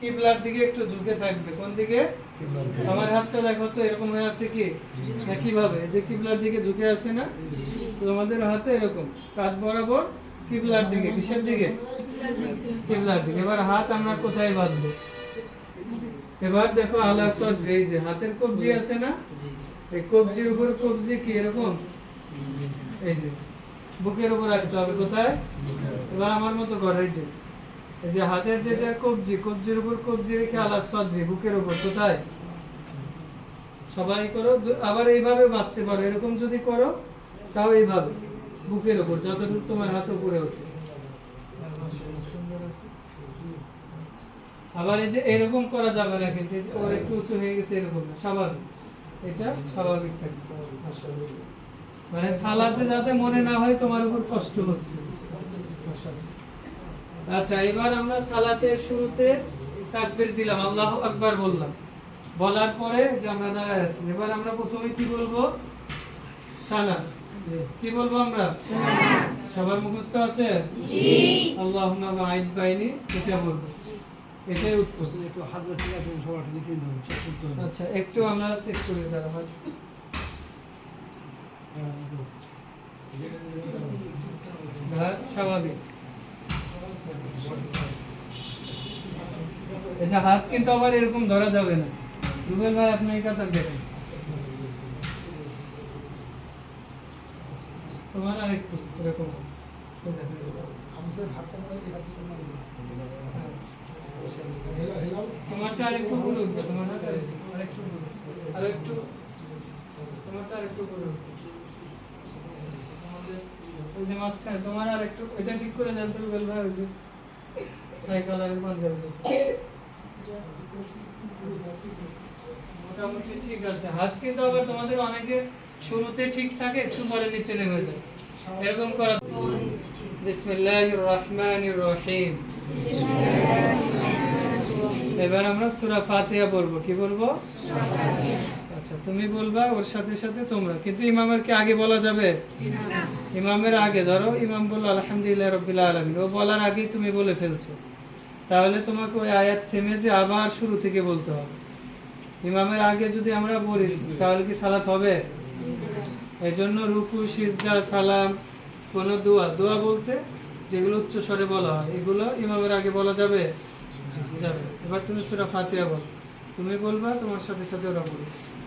কিবলার দিকে একটু ঝুঁকে থাকবে। কোন দিকে? আমার হাতটা দেখো তো এরকম হয়ে আছে কি? একইভাবে এই যে কিবলার দিকে ঝুঁকে আছে না? তোমাদের হাতে এরকম কাঁধ বরাবর কিবলার দিকে কিসের দিকে? কিবলার দিকে। এবার হাত আমরা কোথায় বাঁধবো? এবার দেখো আল্লাহ সদ্রে এই যে হাতের কবজি আছে না? এই কবজির উপর কবজি কি এরকম? এই যে বুকের উপর রাখতে হবে কোথায়? এবার আমার মতো করে এই যে। যে হাতের যেটা কবজি, কবজির উপর কবজি রেখে আল্লাহ সদ্রে, বুকের উপর, কোথায়? সবাই করো আবার এইভাবে বাঁধতে পারো, এরকম যদি করো, তাও এইভাবে, বুকের উপর, যতটুকু তোমার হাত উপরে ওঠে। আবার এই যে এরকম করা যাবে না কিন্তু ওর একটু উঁচু হয়ে গেছে, এরকম না, স্বাভাবিক। এটা স্বাভাবিক থাকবে মানে সালাতে যাতে মনে না হয় তোমার উপর কষ্ট হচ্ছে। আচ্ছা এবার আমরা সালাতের শুরুতে তাকবীর দিলাম আল্লাহ আকবার বললাম। বলার পরে যে আমরা দাঁড়ায় আছি। এবার আমরা প্রথমে কি বলব? সালাম। কি বলব আমরা? সবার মুখস্থ আছে? আল্লাহুম্মা বাঈদ বাইনি এটা বলব। এটাই উত্তর। একটু হাত ঠিক আছে সবার হবে। আচ্ছা একটু আমরা চেক করি দাঁড়া হয় হ্যাঁ, স্বাভাবিক। যে হাত কিন্তু আবার এরকম ধরা যাবে না রুবেল ভাই, আপনি এই কথা দেখেন তোমার আর একটু এরকম তোমারটা আর একটু উঠবে, তোমার আর একটু। আর একটু আর একটু উঠবে। ওই যে মাঝখানে, তোমার আর একটু এটা ঠিক করে দেন ওই যে সাইকেল আর যেটা। মোটামুটি ঠিক আছে। হাত কিন্তু আবার তোমাদের অনেকে শুরুতে ঠিক থাকে, একটু পরে নিচে নেমে যায়। এরকম করা। বিসমিল্লাহির রহমানির রহিম। এবার আমরা সূরা ফাতিহা বলব কি বলব? আচ্ছা তুমি বলবা ওর সাথে সাথে তোমরা। কিন্তু ইমামের কি আগে বলা যাবে? ইমামের আগে ধরো ইমাম বলল আলহামদুলিল্লাহ রবিল আলমিন। ও বলার আগেই তুমি বলে ফেলছো। তাহলে তোমাকে ওই আয়াত থেমে যে আবার শুরু থেকে বলতে হবে। ইমামের আগে যদি আমরা বলি তাহলে কি সালাত হবে? এই জন্য রুকু সিজদা সালাম কোন দোয়া। দোয়া বলতে যেগুলো উচ্চ স্বরে বলা হয় এগুলো ইমামের আগে বলা যাবে? যাবে। এবার তুমি সুরা ফাতিহা বল। তুমি বলবা তোমার সাথে সাথে ওরা বলবে।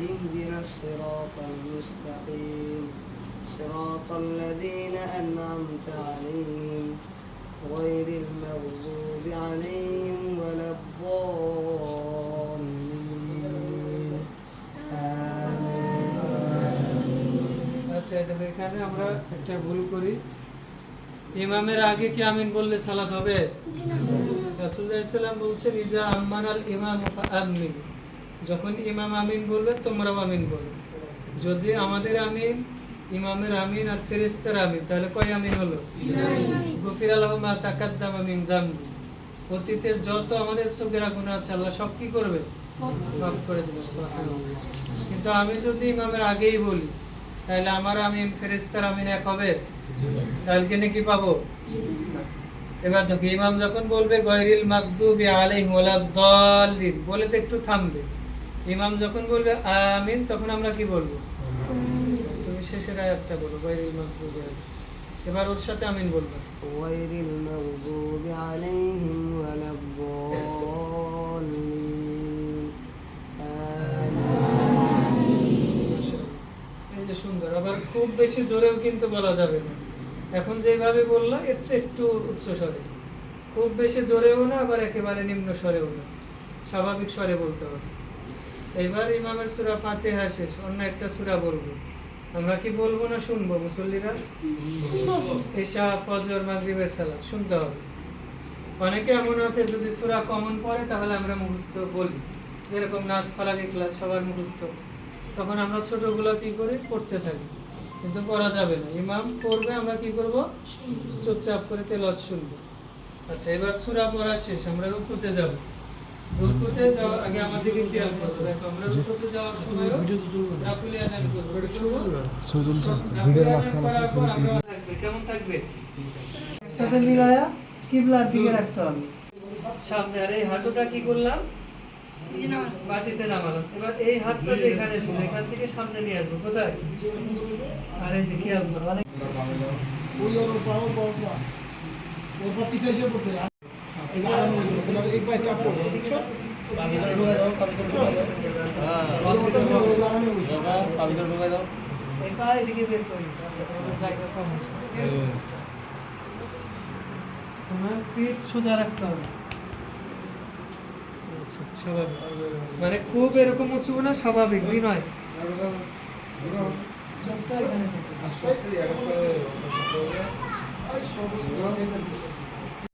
اهدنا الصراط المستقيم صراط الذين أنعمت عليهم غير المغضوب عليهم ولا الضالين آمين আচ্ছা দেখো এখানে আমরা একটা ভুল করি ইমামের আগে কি আমিন বললে সালাত হবে রাসূলুল্লাহ বলছেন ইজা আম্মান আল ইমাম আমিন যখন ইমাম আমিন বলবে তোমরাও আমিন বলবে যদি আমাদের আমিন ইমামের আমিন আর ফেরিস্তার আমিন তাহলে কয় আমিন হলো? গফির আল্লাহ মা তাকাদ্দাম আমিন দাম অতীতের যত আমাদের সগেরা গুনাহ আছে আল্লাহ সব কি করবে? মাফ করে দেবে কিন্তু আমি যদি ইমামের আগেই বলি তাহলে আমার আমিন ফেরেশতার আমিন এক হবে? কালকে নাকি পাবো? এবার দেখো ইমাম যখন বলবে গয়রিল মাকদুবি আলাইহিম ওয়ালাদ-দাল্লিন বলে তো একটু থামবে। ইমাম যখন বলবে আমিন তখন আমরা কি বলব? তুমি শেষের আয়াতটা বলো এবার ওর সাথে আমিন বলব। ওয়াইরিল মাগদুবি আলাইহিম সুন্দর আবার খুব বেশি জোরেও কিন্তু বলা যাবে না। এখন যেভাবে বলল এর চেয়ে একটু উচ্চ স্বরে। খুব বেশি জোরেও না আবার একেবারে নিম্ন স্বরেও না। স্বাভাবিক স্বরে বলতে হবে। এবার ইমামের সুরা ফাতিহা শেষ, অন্য একটা সুরা বলব। আমরা কি বলব না শুনব মুসল্লিরা? এশা, ফজর, মাগরিবের সালাত, শুনতে হবে। অনেকে এমন আছে, যদি সুরা কমন পড়ে, তাহলে আমরা মুখস্থ বলি। যেরকম নাচ, ফালাকি ক্লাস, সবার মুখস্থ। তখন আমরা ছোটগুলো কি করি? পড়তে থাকি। কিন্তু পড়া যাবে না। ইমাম পড়বে, আমরা কি করব? চুপচাপ করে তেলত শুনব। আচ্ছা এবার সুরা পড়া শেষ, আমরা রুকুতে যাব। রুকুতে যাওয়ার আগে আমাদেরকে খেয়াল করতে দেখো আমরা রুকুতে যাওয়ার সময় রাফুল আদান করব। কি করব? রাফুল আদান করার পর আমরা থাকবে। কেমন থাকবে? একসাথে মিলায়া কিবলার দিকে রাখতে হবে। সামনে আর এই হাঁটুটা কি করলাম? মাটিতে নামালাম এবার এই হাতটা যেখানে ছিল এখান থেকে সামনে নিয়ে আসব। কোথায়? আর এই যে খেয়াল করো ওই ওর ওর পিছিয়ে এসে পড়ছে। এগুলো আমি তোমাকে এই পায়ে চাপ করব বুঝছ এই পা এদিকে বের করে নিতে। আচ্ছা তোমাদের জায়গা কম হচ্ছে তোমার পিঠ সোজা রাখতে হবে আচ্ছা স্বাভাবিক মানে খুব এরকম উঁচু না স্বাভাবিক বিনয় চোখটা এখানে।